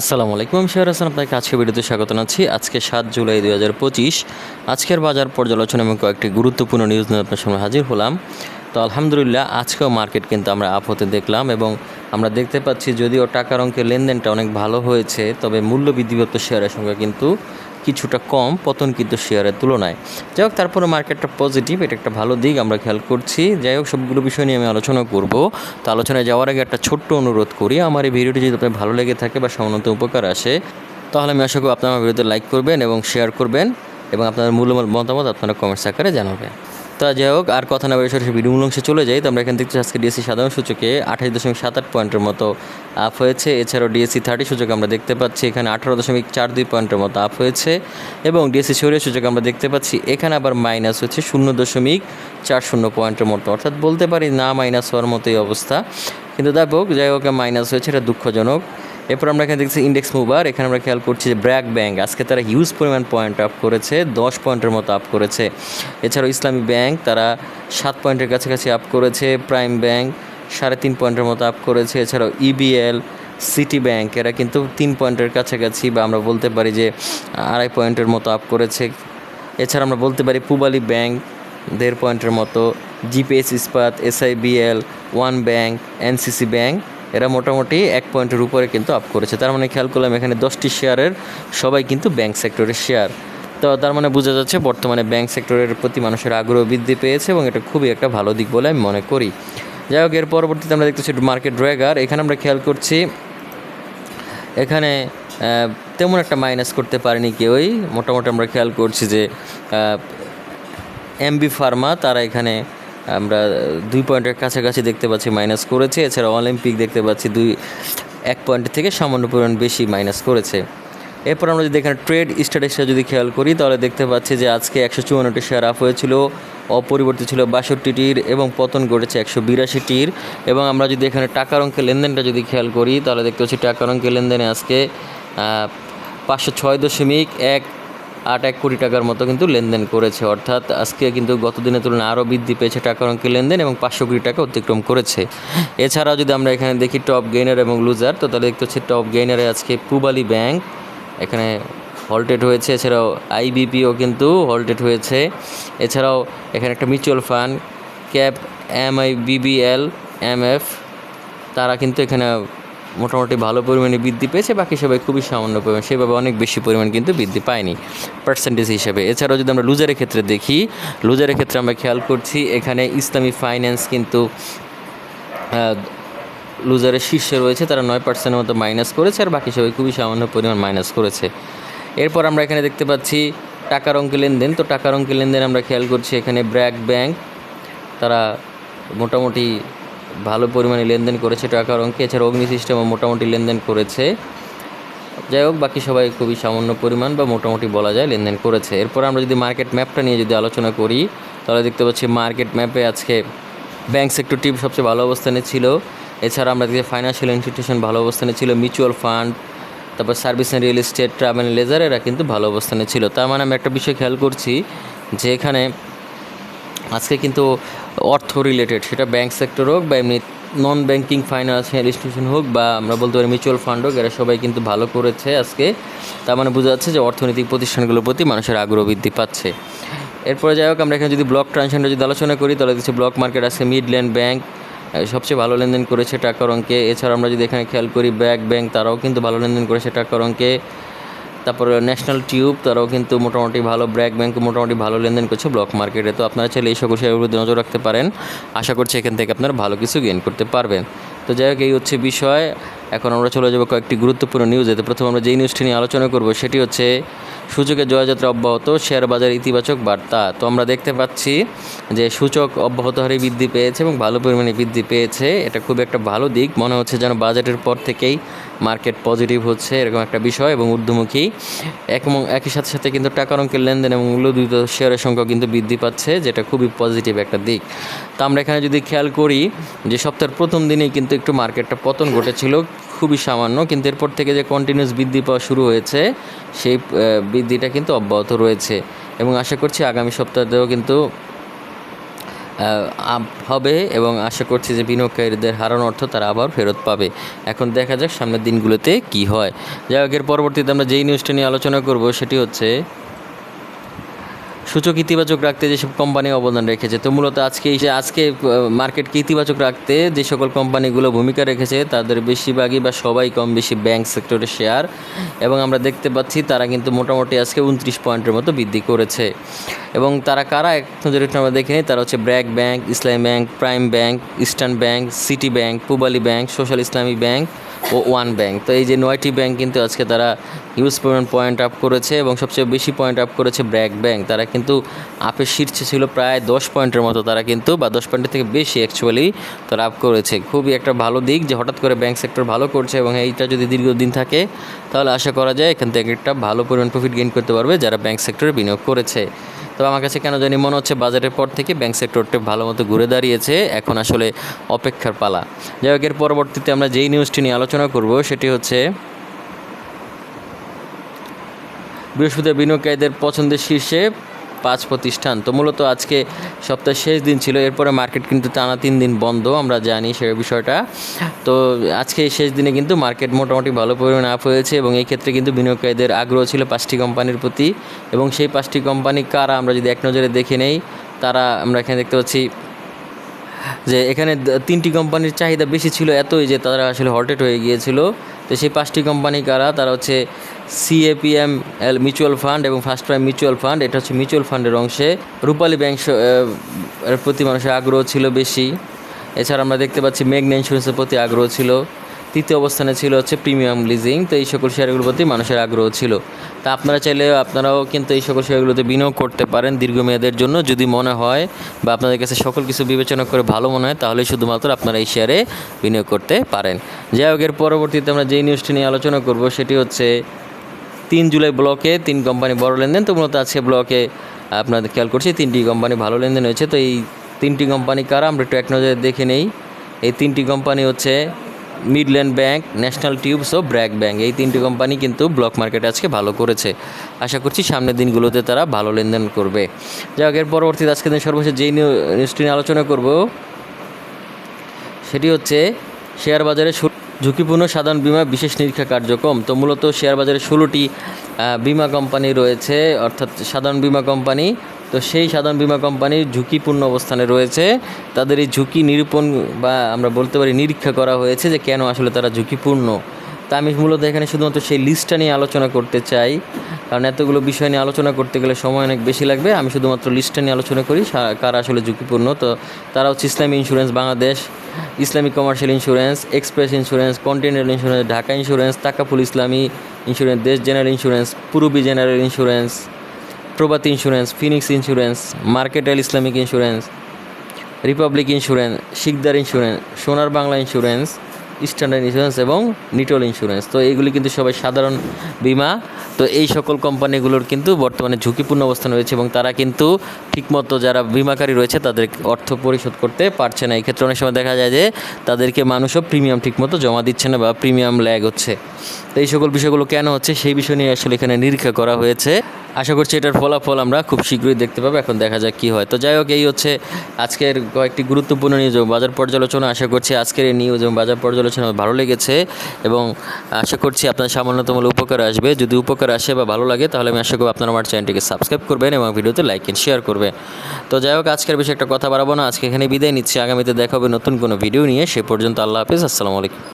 আসসালামু আলাইকুম আমি শেয়ার হাসান আপনাকে আজকে ভিডিওতে স্বাগত জানাচ্ছি। আজকে সাত জুলাই দু হাজার পঁচিশ। আজকের বাজার পর্যালোচনা এবং কয়েকটি গুরুত্বপূর্ণ নিউজ নিয়ে আপনার সামনে হাজির হলাম। তো আলহামদুলিল্লাহ, আজকেও মার্কেট কিন্তু আমরা আপ হতে দেখলাম এবং আমরা দেখতে পাচ্ছি যদিও টাকার অঙ্কের লেনদেনটা অনেক ভালো হয়েছে, তবে মূল্য বৃদ্ধিপ্রাপ্ত শেয়ারের সঙ্গে কিন্তু কিছুটা কম পতন কিন্তু শেয়ারের তুলনায়। যাই হোক, তারপরে মার্কেটটা পজিটিভ এটা একটা ভালো দিক, আমরা খেয়াল করছি। যাই হোক, সবগুলো বিষয় নিয়ে আমি আলোচনা করব। তো আলোচনায় যাওয়ার আগে একটা ছোট্ট অনুরোধ করি, আমার এই ভিডিওটি যদি আপনার ভালো লেগে থাকে বা সামান্য উপকার আসে, তাহলে আমি আশা করি আপনার ভিডিওতে লাইক করবেন এবং শেয়ার করবেন এবং আপনার মূল্যবান মতামত আপনারা কমেন্টস আকারে জানাবেন। তা যাই হোক, আর কথা না বলে সরাসরি ভিডিও অংশে চলে যাই। তো আমরা এখান থেকে আজকে ডিএসসি সাধারণ সূচকে। আঠাশ দশমিক সাত আট পয়েন্টের মতো আপ হয়েছে। এছাড়াও ডিএসসি থার্টি সূচক আমরা দেখতে পাচ্ছি, এখানে আঠারো দশমিক চার দুই পয়েন্টের মতো আপ হয়েছে। এবং ডিএসসি সরিয়ে সূচক আমরা দেখতে পাচ্ছি, এখানে আবার মাইনাস হচ্ছে শূন্য দশমিক চার শূন্য পয়েন্টের মতো। অর্থাৎ বলতে পারি না মাইনাস হওয়ার মতোই অবস্থা। কিন্তু দেখো, যাই হোক মাইনাস হয়েছে, এটা দুঃখজনক। এরপর আমরা এখানে দেখছি ইন্ডেক্স মুভার এখানে আমরা খেয়াল করছি যে ব্র্যাক ব্যাংক আজকে তারা হিউজ পরিমাণ পয়েন্ট আপ করেছে, দশ পয়েন্টের মতো আপ করেছে। এছাড়াও ইসলামী ব্যাংক তারা সাত পয়েন্টের কাছাকাছি আপ করেছে প্রাইম ব্যাংক সাড়ে তিন পয়েন্টের মতো আপ করেছে, এছাড়াও ইবিএল সিটি ব্যাংক এরা কিন্তু তিন পয়েন্টের কাছাকাছি বা আমরা বলতে পারি যে আড়াই পয়েন্টের মতো আপ করেছে। এছাড়া আমরা বলতে পারি পুবালি ব্যাংক দেড় পয়েন্টের মতো GPS Ispat SIBL one bank NCC bank এরা মোটামুটি এক পয়েন্টের উপরে কিন্তু আপ করেছে। তার মানে খেয়াল করলাম এখানে দশটি শেয়ারের সবাই কিন্তু ব্যাংক সেক্টরের শেয়ার তো তার মানে বোঝা যাচ্ছে বর্তমানে ব্যাংক সেক্টরের প্রতি মানুষের আগ্রহ বৃদ্ধি পেয়েছে এবং এটা খুবই একটা ভালো দিক বলে আমি মনে করি। যাই হোক, এর পরবর্তীতে আমরা দেখতেছি মার্কেট ড্র্যাগার এখানে আমরা খেয়াল করছি, এখানে তেমন একটা মাইনাস করতে পারেনি কেউই। মোটামুটি আমরা খেয়াল করছি যে এমবি ফার্মা তারা এখানে আমরা দুই পয়েন্টের কাছাকাছি দেখতে পাচ্ছি মাইনাস করেছে। এছাড়া অলিম্পিক দেখতে পাচ্ছি দুই, এক পয়েন্ট থেকে সামান্য পরিমাণ বেশি মাইনাস করেছে। এরপর আমরা যদি এখানে ট্রেড স্ট্যাটাসটা যদি খেয়াল করি, তাহলে দেখতে পাচ্ছি যে আজকে একশো চুয়ান্নটি শেয়ার আপ হয়েছিল, অপরিবর্তিত ছিল বাষট্টিটির এবং পতন ঘটেছে একশো বিরাশিটির। এবং আমরা যদি এখানে টাকার অঙ্কের লেনদেনটা যদি খেয়াল করি, তাহলে দেখতে পাচ্ছি টাকার অঙ্কের লেনদেনে আজকে পাঁচশো ছয় দশমিক এক আট এক কোটি টাকার মতো কিন্তু লেনদেন করেছে। অর্থাৎ আজকে কিন্তু গত দিনের তুলনায় আরও বৃদ্ধি পেয়েছে টাকার অঙ্কের লেনদেন এবং পাঁচশো কোটি টাকা অতিক্রম করেছে। এছাড়াও যদি আমরা এখানে দেখি টপ গেইনার এবং লুজার তো তাহলে দেখতে হচ্ছে টপ গেইনারে আজকে পুবালি ব্যাংক এখানে হল্টেড হয়েছে। এছাড়াও আইবিপিও কিন্তু হল্টেড হয়েছে। এছাড়াও এখানে একটা mutual fund cap M I BBL M F তারা কিন্তু এখানে মোটামুটি ভালো পরিমাণে বৃদ্ধি পেয়েছে, বাকি সবাই খুবই সামান্য পরিমাণ, সেভাবে অনেক বেশি পরিমাণ কিন্তু বৃদ্ধি পায়নি পার্সেন্টেজ হিসেবে। এছাড়াও যদি আমরা লুজারের ক্ষেত্রে দেখি লুজারের ক্ষেত্রে আমরা খেয়াল করছি, এখানে ইসলামী ফাইন্যান্স কিন্তু লুজারের শীর্ষে রয়েছে, তারা নয় পার্সেন্টের মতো মাইনাস করেছে, আর বাকি সবাই খুবই সামান্য পরিমাণ মাইনাস করেছে। এরপর আমরা এখানে দেখতে পাচ্ছি টাকার অঙ্কে লেনদেন, তো টাকার অঙ্কে লেনদেন আমরা খেয়াল করছি, এখানে ব্র্যাক ব্যাংক, তারা মোটামুটি ভালো পরিমাণে লেনদেন করেছে টাকার অঙ্কে, এছাড়া অগ্নি সিস্টেমও মোটামুটি লেনদেন করেছে। যাই হোক, বাকি সবাই খুবই সামান্য পরিমাণ বা মোটামুটি বলা যায় লেনদেন করেছে। এরপর আমরা যদি মার্কেট ম্যাপটা নিয়ে যদি আলোচনা করি, তাহলে দেখতে পাচ্ছি মার্কেট ম্যাপে আজকে ব্যাংক সেক্টরটি সবচেয়ে ভালো অবস্থানে ছিল। এছাড়া আমরা দেখি ফাইন্যান্সিয়াল ইনস্টিটিউশন ভালো অবস্থানে ছিল মিউচুয়াল ফান্ড তারপর service and real estate travel leisure এরা কিন্তু ভালো অবস্থানে ছিল। তার মানে আমি একটা বিষয় খেয়াল করছি যে এখানে আজকে কিন্তু অর্থ রিলেটেড সেটা ব্যাংক সেক্টর হোক বা এমনি নন ব্যাংকিং ফাইন্যান্সিয়াল ইনস্টিটিউশন হোক বা আমরা বলতে পারি মিউচুয়াল ফান্ড হোক, এরা সবাই কিন্তু ভালো করেছে আজকে। তার মানে বোঝা যাচ্ছে যে অর্থনৈতিক প্রতিষ্ঠানগুলোর প্রতি মানুষের আগ্রহ বৃদ্ধি পাচ্ছে। এরপরে যাই হোক, আমরা এখানে যদি ব্লক ট্রানজেকশনটা যদি আলোচনা করি, তাহলে দেখছি ব্লক মার্কেট আজকে মিডল্যান্ড ব্যাংক সবচেয়ে ভালো লেনদেন করেছে টাকার অঙ্কে। এছাড়া আমরা যদি এখানে খেয়াল করি ব্যাক ব্যাংক তারাও কিন্তু ভালো লেনদেন করেছে টাকার অঙ্কে। তারপরে ন্যাশনাল টিউব তারাও কিন্তু মোটামুটি ভালো ব্র্যাক ব্যাংক মোটামুটি ভালো লেনদেন করছে ব্লক মার্কেটে তো আপনারা চাইলে এই সকল শেয়ারের উপর নজর রাখতে পারেন। আশা করছি এখান থেকে আপনারা ভালো কিছু গেইন করতে পারবেন। তো যাই হোক, এই হচ্ছে বিষয়। এখন আমরা চলে যাব কয়েকটি গুরুত্বপূর্ণ নিউজ এতে প্রথমে আমরা যেই নিউজটি নিয়ে আলোচনা করব, সেটি হচ্ছে সূচকের জয়যাত্রা অব্যাহত, শেয়ার বাজার ইতিবাচক বার্তা। তো আমরা দেখতে পাচ্ছি যে সূচক অব্যাহত হারে বৃদ্ধি পেয়েছে এবং ভালো পরিমাণে বৃদ্ধি পেয়েছে। এটা খুব একটা ভালো দিক। মনে হচ্ছে যেন বাজেটের পর থেকেই মার্কেট পজিটিভ হচ্ছে, এরকম একটা বিষয় এবং ঊর্ধ্বমুখী। এক একই সাথে সাথে কিন্তু টাকার অঙ্কের লেনদেন এবং মূল্যদ্বিত শেয়ারের সংখ্যা কিন্তু বৃদ্ধি পাচ্ছে, যেটা খুবই পজিটিভ একটা দিক। তো আমরা এখানে যদি খেয়াল করি যে সপ্তাহের প্রথম দিনেই কিন্তু একটু মার্কেটটা পতন ঘটেছিল। খুবই সামান্য, কিন্তু এরপর থেকে যে কন্টিনিউস বৃদ্ধি পাওয়া শুরু হয়েছে, সেই বৃদ্ধিটা কিন্তু অব্যাহত রয়েছে। এবং আশা করছি আগামী সপ্তাহতেও কিন্তু হবে এবং আশা করছি যে বিনিয়োগকারীদের হারানো অর্থ তারা আবার ফেরত পাবে। এখন দেখা যাক সামনের দিনগুলোতে কি হয়। যাই হোক, এর পরবর্তীতে আমরা যেই নিউজটা নিয়ে আলোচনা করব, সেটি হচ্ছে সূচক ইতিবাচক রাখতে যেসব কোম্পানি অবদান রেখেছে, তো মূলত আজকে এই আজকে মার্কেটকে ইতিবাচক রাখতে যে সকল কোম্পানিগুলো ভূমিকা রেখেছে, তাদের বেশিরভাগই বা সবাই কম বেশি ব্যাংক সেক্টরের শেয়ার এবং আমরা দেখতে পাচ্ছি তারা কিন্তু মোটামুটি আজকে উনত্রিশ পয়েন্টের মতো বৃদ্ধি করেছে। এবং তারা কারা নজরে একটু আমরা দেখে নিই, তারা হচ্ছে BRAC bank Islami bank prime bank eastern bank city bank Pubali bank social Islami bank one bank. তো এই যে নয়টি ব্যাংক কিন্তু আজকে তারা ইউজ পরিমাণ পয়েন্ট আপ করেছে এবং সবচেয়ে বেশি পয়েন্ট আপ করেছে ব্র্যাক ব্যাংক তারা কিন্তু আপের শীর্ষে ছিল প্রায় দশ পয়েন্টের মতো তারা কিন্তু, বা দশ পয়েন্টের থেকে বেশি অ্যাকচুয়ালি তারা আপ করেছে। খুবই একটা ভালো দিক যে হঠাৎ করে ব্যাংক সেক্টর ভালো করছে এবং এইটা যদি দীর্ঘদিন থাকে, তাহলে আশা করা যায় এখান থেকে একটা ভালো পরিমাণ প্রফিট গেইন করতে পারবে যারা ব্যাংক সেক্টরে বিনিয়োগ করেছে। তো আমার কাছে কেন জানি মনে হচ্ছে বাজারের পর থেকে ব্যাংক সেক্টরটা ভালো মতো ঘুরে দাঁড়িয়েছে, এখন আসলে অপেক্ষার পালা। যাই হোক, এর পরবর্তীতে আমরা যেই নিউজটি নিয়ে আলোচনা করব, সেটি হচ্ছে বৃহস্পতিবার বিনিয়োগকারীদের পছন্দের শীর্ষে পাঁচ প্রতিষ্ঠান। তো মূলত আজকে সপ্তাহের শেষ দিন ছিল, এরপরে মার্কেট কিন্তু টানা তিন দিন বন্ধ, আমরা জানি সে বিষয়টা। তো আজকে শেষ দিনে কিন্তু মার্কেট মোটামুটি ভালো পরিমাণে আপ হয়েছে এবং এই ক্ষেত্রে কিন্তু বিনিয়োগকারীদের আগ্রহ ছিল পাঁচটি কোম্পানির প্রতি। এবং সেই পাঁচটি কোম্পানি কারা, আমরা যদি এক নজরে দেখে নেই, তারা আমরা এখানে দেখতে পাচ্ছি যে এখানে তিনটি কোম্পানির চাহিদা বেশি ছিল এতই যে তারা আসলে হল্টেড হয়ে গিয়েছিল। তো সেই পাঁচটি কোম্পানি কারা? তারা হচ্ছে সিএপিএম এল মিউচুয়াল ফান্ড এবং ফার্স্ট প্রাইম মিউচুয়াল ফান্ড এটা হচ্ছে মিউচুয়াল ফান্ডের অংশে। রূপালী ব্যাংক এর প্রতি মানুষের আগ্রহ ছিল বেশি। এছাড়া আমরা দেখতে পাচ্ছি মেঘনা ইন্স্যুরেন্সের প্রতি আগ্রহ ছিল। তৃতীয় অবস্থানে ছিল হচ্ছে প্রিমিয়াম লিজিং, তো এই সকল শেয়ারগুলোর প্রতি মানুষের আগ্রহ ছিল। তা আপনারা চাইলে আপনারাও কিন্তু এই সকল শেয়ারগুলোতে বিনিয়োগ করতে পারেন দীর্ঘমেয়াদের জন্য। যদি মনে হয় বা আপনাদের কাছে সকল কিছু বিবেচনা করে ভালো মনে হয়, তাহলে শুধুমাত্র আপনারা এই শেয়ারে বিনিয়োগ করতে পারেন। যাই হোক, এর পরবর্তীতে আমরা যেই নিউজটি নিয়ে আলোচনা করব, সেটি হচ্ছে তিন জুলাই ব্লকে তিন কোম্পানি বড় লেনদেন। তো মূলত আজকে ব্লকে আপনাদের খেয়াল করছি, তিনটি কোম্পানি ভালো লেনদেন হয়েছে। তো এই তিনটি কোম্পানি কারা? আমরা একটু এক নজরে দেখে নেই। এই তিনটি কোম্পানি হচ্ছে মিডল্যান্ড ব্যাংক ন্যাশনাল টিউবস ও ব্র্যাক ব্যাংক এই তিনটি কোম্পানি কিন্তু ব্লক মার্কেটে আজকে ভালো করেছে। আশা করছি সামনের দিনগুলোতে তারা ভালো লেনদেন করবে। যাই হোক, এর পরবর্তীতে আজকে দিন সর্বশেষ যেই নিউ- নিউজটি নিয়ে আলোচনা করব, সেটি হচ্ছে শেয়ার বাজারে ঝুঁকিপূর্ণ সাধারণ বীমা বিশেষ নিরীক্ষা কার্যক্রম। তো মূলত শেয়ার বাজারে ষোলোটি বিমা কোম্পানি রয়েছে, অর্থাৎ সাধারণ বীমা কোম্পানি তো সেই সাধারণ বীমা কোম্পানি ঝুঁকিপূর্ণ অবস্থানে রয়েছে। তাদের এই ঝুঁকি নিরূপণ বা আমরা বলতে পারি নিরীক্ষা করা হয়েছে যে কেন আসলে তারা ঝুঁকিপূর্ণ। তা আমি মূলত এখানে শুধুমাত্র সেই লিস্টটা নিয়ে আলোচনা করতে চাই। কারণ এতগুলো বিষয় নিয়ে আলোচনা করতে গেলে সময় অনেক বেশি লাগবে। আমি শুধুমাত্র লিস্টটা নিয়ে আলোচনা করি কারা আসলে ঝুঁকিপূর্ণ। তো তারা হচ্ছে Islami insurance Bangladesh Islamic commercial insurance express insurance continental insurance Dhaka insurance Takaful Islami insurance Desh general insurance Purbi general insurance Provati insurance, phoenix insurance mercantile Islamic insurance, republic insurance, Sikder insurance, Sonar Bangla insurance, standard insurance এবং Nitol insurance. তো এইগুলি কিন্তু সবাই সাধারণ বিমা। তো এই সকল কোম্পানিগুলোর কিন্তু বর্তমানে ঝুঁকিপূর্ণ অবস্থান রয়েছে এবং তারা কিন্তু ঠিকমতো যারা বিমাকারী রয়েছে, তাদের অর্থ পরিশোধ করতে পারছে না। এই ক্ষেত্রে অনেক সময় দেখা যায় যে তাদেরকে মানুষও প্রিমিয়াম ঠিকমতো জমা দিচ্ছে না বা প্রিমিয়াম ল্যাগ হচ্ছে। তো এই সকল বিষয়গুলো কেন হচ্ছে সেই বিষয় নিয়ে আসলে এখানে নিরীক্ষা করা হয়েছে। আশা করছি এটার ফলাফল আমরা খুব শীঘ্রই দেখতে পাবো, এখন দেখা যাক কী হয়। তো যাই হোক, এই হচ্ছে আজকের কয়েকটি গুরুত্বপূর্ণ নিউজ এবং বাজার পর্যালোচনা। আশা করছি আজকের এই নিউজ এবং বাজার পর্যালোচনা ভালো লেগেছে এবং আশা করছি আপনার সামান্যতম উপকার আসবে। যদি উপকার আসে বা ভালো লাগে, তাহলে আমি আশা করব আপনারা আমার চ্যানেলটিকে সাবস্ক্রাইব করবেন এবং ভিডিওতে লাইক এন্ড শেয়ার করবেন। তো যাই হোক, আজকের বিষয়ে একটা কথা বাড়াবো না। আজকে এখানে বিদায় নিচ্ছি। আগামীতে দেখা হবে নতুন কোনো ভিডিও নিয়ে। সে পর্যন্ত আল্লাহ হাফিজ। আসসালামু আলাইকুম।